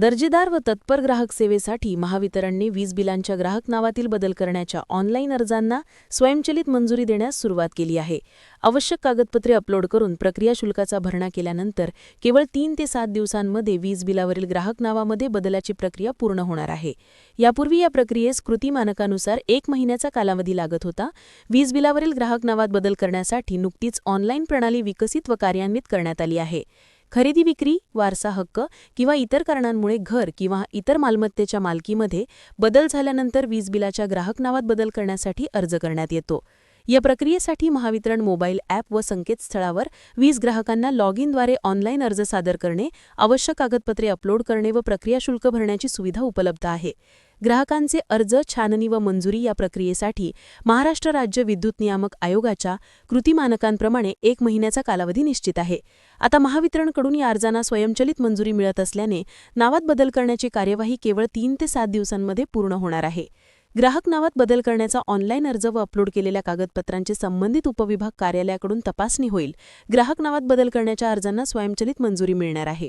दर्जेदार व तत्पर ग्राहक सेवेसाठी महावितरणने वीज बिलांच्या ग्राहक नावातील बदल करण्याच्या ऑनलाईन अर्जांना स्वयंचलित मंजुरी देण्यास सुरुवात केली आहे. आवश्यक कागदपत्रे अपलोड करून प्रक्रिया शुल्काचा भरणा केल्यानंतर केवळ तीन ते सात दिवसांमध्ये वीज बिलावरील ग्राहक नावामध्ये बदलाची प्रक्रिया पूर्ण होणार आहे. यापूर्वी या प्रक्रियेस कृती मानकानुसार एक महिन्याचा कालावधी लागत होता. वीज बिलावरील ग्राहक नावात बदल करण्यासाठी नुकतीच ऑनलाईन प्रणाली विकसित व कार्यान्वित करण्यात आली आहे. खरेदी विक्री वारसा हक्क किंवा इतर कारणांमुळे घर किंवा इतर मालमत्तेच्या मालकीमध्ये बदल झाल्यानंतर वीज बिलाच्या ग्राहक नावात बदल करण्यासाठी अर्ज करण्यात येतो. या प्रक्रियेसाठी महावितरण मोबाईल ॲप व संकेतस्थळावर वीज ग्राहकांना लॉग इनद्वारे ऑनलाईन अर्ज सादर करणे आवश्यक कागदपत्रे अपलोड करणे व प्रक्रिया शुल्क भरण्याची सुविधा उपलब्ध आहे. ग्राहकांचे अर्ज छाननी व मंजुरी या प्रक्रियेसाठी महाराष्ट्र राज्य विद्युत नियामक आयोगाच्या कृती मानकांप्रमाणे एक महिन्याचा कालावधी निश्चित आहे. आता महावितरणकडून या अर्जांना स्वयंचलित मंजुरी मिळत असल्याने नावात बदल करण्याची कार्यवाही केवळ तीन ते सात दिवसांमध्ये पूर्ण होणार आहे. ग्राहक नावात बदल करण्याचा ऑनलाईन अर्ज व अपलोड केलेल्या कागदपत्रांची संबंधित उपविभाग कार्यालयाकडून तपासणी होईल. ग्राहक नावात बदल करण्याच्या अर्जांना स्वयंचलित मंजुरी मिळणार आहे.